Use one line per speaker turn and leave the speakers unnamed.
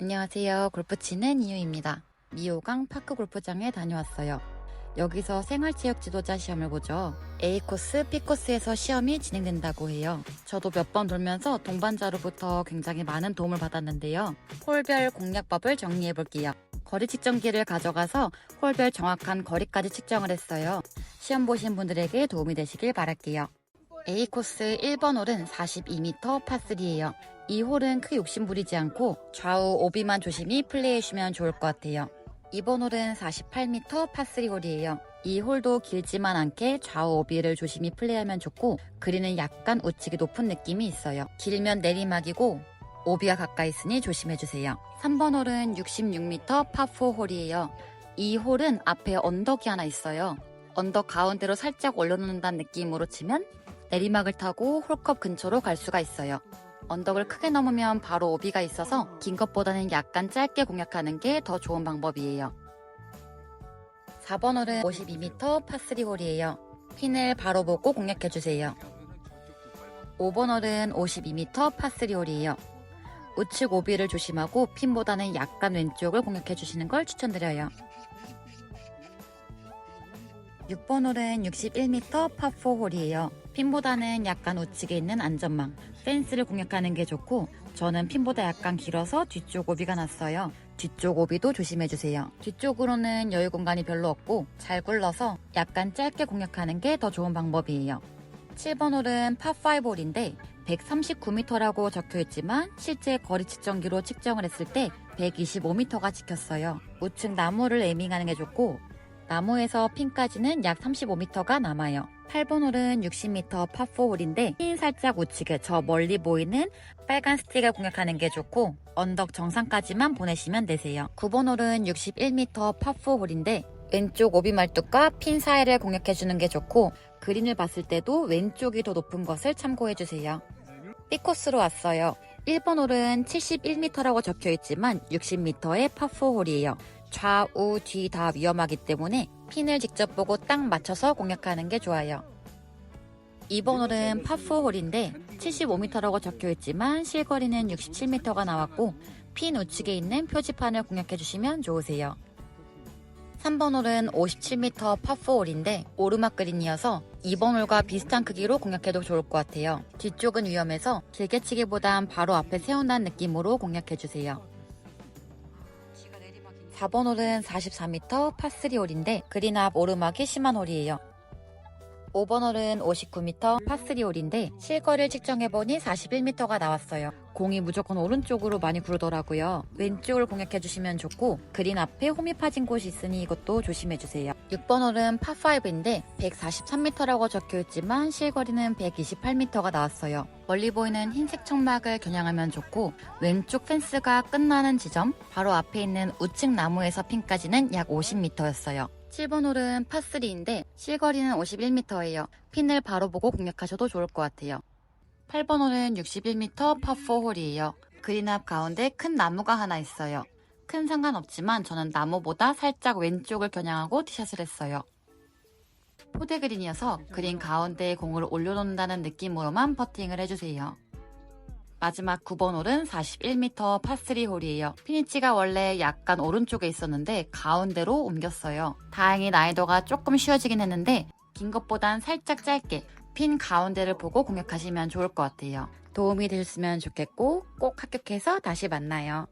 안녕하세요. 골프 치는 이유입니다. 미호강 파크 골프장에 다녀왔어요. 여기서 생활체육 지도자 시험을 보죠. A코스, B코스에서 시험이 진행된다고 해요. 저도 몇 번 돌면서 동반자로부터 굉장히 많은 도움을 받았는데요. 홀별 공략법을 정리해 볼게요. 거리 측정기를 가져가서 홀별 정확한 거리까지 측정을 했어요. 시험 보신 분들에게 도움이 되시길 바랄게요. A코스 1번 홀은 42m 파3예요. 이 홀은 크게 욕심 부리지 않고 좌우 오비만 조심히 플레이해주면 좋을 것 같아요. 이번 홀은 48m 파3 홀이에요. 이 홀도 길지만 않게 좌우 오비를 조심히 플레이하면 좋고 그린은 약간 우측이 높은 느낌이 있어요. 길면 내리막이고 오비가 가까이 있으니 조심해주세요. 3번 홀은 66m 파4 홀이에요. 이 홀은 앞에 언덕이 하나 있어요. 언덕 가운데로 살짝 올려놓는다는 느낌으로 치면 내리막을 타고 홀컵 근처로 갈 수가 있어요. 언덕을 크게 넘으면 바로 오비가 있어서 긴 것보다는 약간 짧게 공략하는 게 더 좋은 방법이에요. 4번 홀은 52m 파3 홀이에요. 핀을 바로 보고 공략해주세요. 5번 홀은 52m 파3 홀이에요. 우측 오비를 조심하고 핀보다는 약간 왼쪽을 공략해주시는 걸 추천드려요. 6번 홀은 61m 파4 홀이에요. 핀보다는 약간 우측에 있는 안전망, 펜스를 공략하는 게 좋고 저는 핀보다 약간 길어서 뒤쪽 오비가 났어요. 뒤쪽 오비도 조심해주세요. 뒤쪽으로는 여유 공간이 별로 없고 잘 굴러서 약간 짧게 공략하는 게 더 좋은 방법이에요. 7번 홀은 파5 홀인데 139m라고 적혀 있지만 실제 거리 측정기로 측정을 했을 때 125m가 찍혔어요. 우측 나무를 에밍하는 게 좋고 나무에서 핀까지는 약 35m가 남아요. 8번 홀은 60m 파4 홀인데 핀 살짝 우측에 저 멀리 보이는 빨간 스틱을 공략하는 게 좋고 언덕 정상까지만 보내시면 되세요. 9번 홀은 61m 파4 홀인데 왼쪽 오비 말뚝과 핀 사이를 공략해주는 게 좋고 그린을 봤을 때도 왼쪽이 더 높은 것을 참고해주세요. B코스로 왔어요. 1번 홀은 71m라고 적혀 있지만 60m의 파4 홀이에요. 좌우 뒤 다 위험하기 때문에 핀을 직접 보고 딱 맞춰서 공략하는 게 좋아요. 2번 홀은 파4 홀인데 75m라고 적혀 있지만 실거리는 67m가 나왔고 핀 우측에 있는 표지판을 공략해 주시면 좋으세요. 3번 홀은 57m 파4 홀인데 오르막 그린이어서 2번 홀과 비슷한 크기로 공략해도 좋을 것 같아요. 뒤쪽은 위험해서 길게 치기보단 바로 앞에 세운다는 느낌으로 공략해 주세요. 4번 홀은 44m 파3 홀인데 그린 앞 오르막이 심한 홀이에요. 5번 홀은 59m 파3 홀인데 실거리를 측정해보니 41m가 나왔어요. 공이 무조건 오른쪽으로 많이 구르더라고요. 왼쪽을 공략해주시면 좋고 그린 앞에 홈이 파진 곳이 있으니 이것도 조심해주세요. 6번 홀은 파5인데 143m라고 적혀있지만 실거리는 128m가 나왔어요. 멀리 보이는 흰색 청막을 겨냥하면 좋고 왼쪽 펜스가 끝나는 지점 바로 앞에 있는 우측 나무에서 핀까지는 약 50m였어요. 7번 홀은 파3인데 실거리는 51m예요. 핀을 바로 보고 공략하셔도 좋을 것 같아요. 8번 홀은 61m 파4 홀이에요. 그린 앞 가운데 큰 나무가 하나 있어요. 큰 상관없지만 저는 나무보다 살짝 왼쪽을 겨냥하고 티샷을 했어요. 포대 그린이어서 그린 가운데에 공을 올려놓는다는 느낌으로만 퍼팅을 해주세요. 마지막 9번 홀은 41m 파3 홀이에요. 피니치가 원래 약간 오른쪽에 있었는데 가운데로 옮겼어요. 다행히 난이도가 조금 쉬워지긴 했는데 긴 것보단 살짝 짧게 핀 가운데를 보고 공략하시면 좋을 것 같아요. 도움이 되셨으면 좋겠고 꼭 합격해서 다시 만나요.